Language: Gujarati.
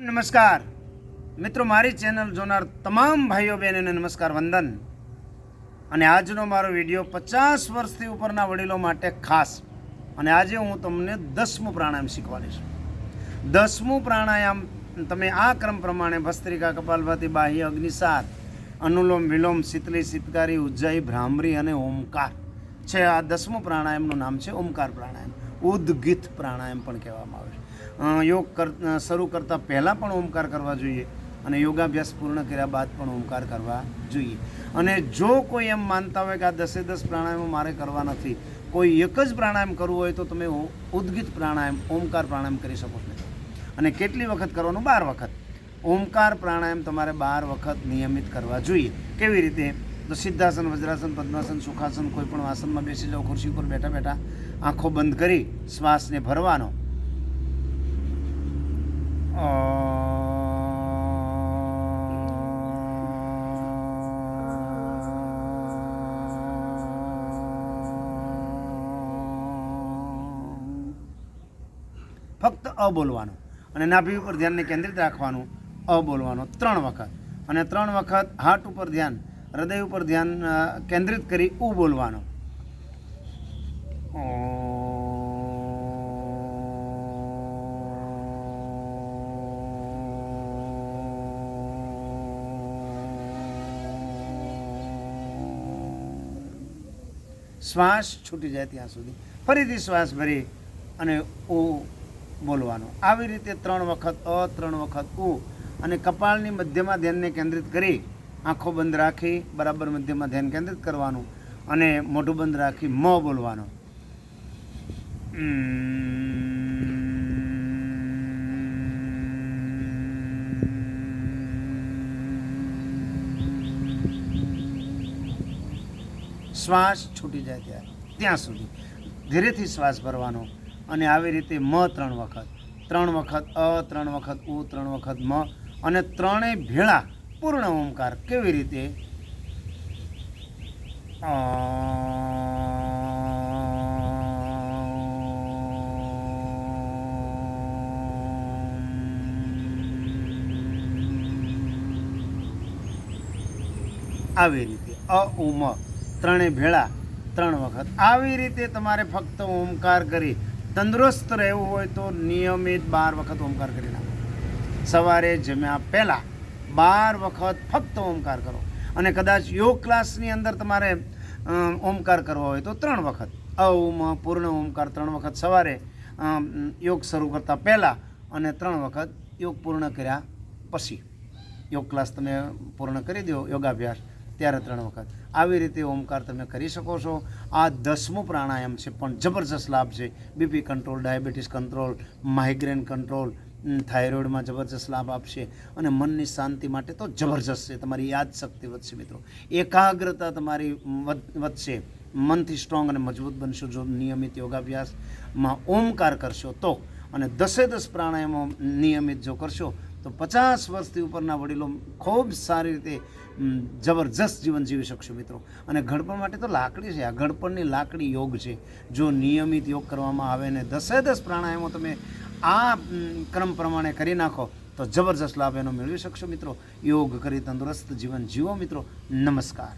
નમસ્કાર. મિત્રો, મારી ચેનલ જોનાર તમામ ભાઈઓ, બહેનોને નમસ્કાર, વંદન. અને આજનો મારો વીડિયો પચાસ વર્ષથી ઉપરના વડીલો માટે ખાસ. અને આજે હું તમને દસમું પ્રાણાયામ શીખવાડીશ દસમું પ્રાણાયામ તમે આ ક્રમ પ્રમાણે ભસ્ત્રિકા, કપાલભાતી, બાહ્ય અગ્નિસાર અનુલોમ, વિલોમ, શીતલી, શીતકારી ઉજ્જય ભ્રામરી અને ઓમકાર. છે, આ દસમું પ્રાણાયામનું નામ છે ઓમકાર પ્રાણાયામ. ઉદ્ગીત પ્રાણાયામ પણ કહેવામાં આવે છે. યોગ કર શરૂ કરતાં પહેલાં પણ ઓમકાર કરવા જોઈએ અને યોગાભ્યાસ પૂર્ણ કર્યા બાદ પણ ઓમકાર કરવા જોઈએ. અને જો કોઈ એમ માનતા હોય કે આ દસે દસ પ્રાણાયામો મારે કરવા નથી, કોઈ એક જ પ્રાણાયામ કરવું હોય તો તમે ઉદ્ગિત પ્રાણાયામ, ઓમકાર પ્રાણાયામ કરી શકો છો. અને કેટલી વખત કરવાનું? બાર વખત. ઓમકાર પ્રાણાયામ તમારે બાર વખત નિયમિત કરવા જોઈએ. કેવી રીતે? તો સિદ્ધાસન, વજ્રાસન, પદ્માસન, સુખાસન, કોઈ પણ આસનમાં બેસી જાઓ, ખુરશી પર બેઠા બેઠા આંખો બંધ કરી શ્વાસને ભરવાનો. ફક્ત અ બોલવાનું. અને નાભી ઉપર ધ્યાનને કેન્દ્રિત રાખવાનું. અ બોલવાનું. ત્રણ વખત. અને ત્રણ વખત હાર્ટ ઉપર ધ્યાન, હૃદય ઉપર ધ્યાન કેન્દ્રિત કરી ઉ બોલવાનું. શ્વાસ છૂટી જાય ત્યાં સુધી. ફરીથી શ્વાસ ભરી અને ઉ બોલવાનો. આવી રીતે ત્રણ વખત અ, ત્રણ વખત ઉ અને કપાળની મધ્યમાં ધ્યાનને કેન્દ્રિત કરી આંખો બંધ રાખી, બરાબર મધ્યમાં ધ્યાન કેન્દ્રિત કરવાનું અને મોઢું બંધ રાખી મ બોલવાનું. શ્વાસ છૂટી જાય ત્યારે, ત્યાં સુધી. ધીરેથી શ્વાસ ભરવાનો અને આવી રીતે મ ત્રણ વખત ત્રણ વખત અ, ત્રણ વખત ઉ, ત્રણ વખત મ અને ત્રણેય ભેળા પૂર્ણ ઓમકાર કેવી રીતે? આવી રીતે અ, ઉ, મ. ત્રણે ભેળા ત્રણ વખત. આવી રીતે તમારે ફક્ત ઓમકાર કરી તંદુરસ્ત રહેવું હોય તો નિયમિત બાર વખત ઓમકાર કરી નાખો. સવારે જમ્યા પહેલાં બાર વખત ફક્ત ઓમકાર કરો. અને કદાચ યોગ ક્લાસની અંદર તમારે ઓમકાર કરવો હોય તો ત્રણ વખત. અ ઉ પૂર્ણ ઓમકાર ત્રણ વખત સવારે યોગ શરૂ કરતાં પહેલાં અને ત્રણ વખત યોગ પૂર્ણ કર્યા પછી. યોગ ક્લાસ તમે પૂર્ણ કરી દો, યોગાભ્યાસ. ત્યારે ત્રણ વખત. આવી રીતે ઓમકાર તમે કરી શકો છો. આ દસમું પ્રાણાયામ છે, પણ જબરજસ્ત લાભ છે. BP control, diabetes control, migraine control થાઇરોઇડમાં જબરજસ્ત લાભ આપશે અને મનની શાંતિ માટે તો જબરજસ્ત છે. તમારી યાદશક્તિ વધશે મિત્રો. એકાગ્રતા તમારી વધ- વધશે. મનથી સ્ટ્રોંગ અને મજબૂત બનશો જો નિયમિત યોગાભ્યાસમાં ઓમકાર કરશો તો. અને દસે દસ પ્રાણાયામો નિયમિત જો કરશો તો પચાસ વર્ષથી ઉપરના વડીલો ખૂબ સારી રીતે જબરજસ્ત જીવન જીવી શકશો મિત્રો. અને ઘડપણ માટે તો લાકડી છે. આ ઘડપણની લાકડી યોગ છે. જો નિયમિત યોગ કરવામાં આવે ને દસે દસ પ્રાણાયામો તમે આ ક્રમ પ્રમાણે કરી નાખો, તો જબરજસ્ત લાભ એનો મેળવી શકશો મિત્રો. યોગ કરી તંદુરસ્ત જીવન જીવો મિત્રો. નમસ્કાર.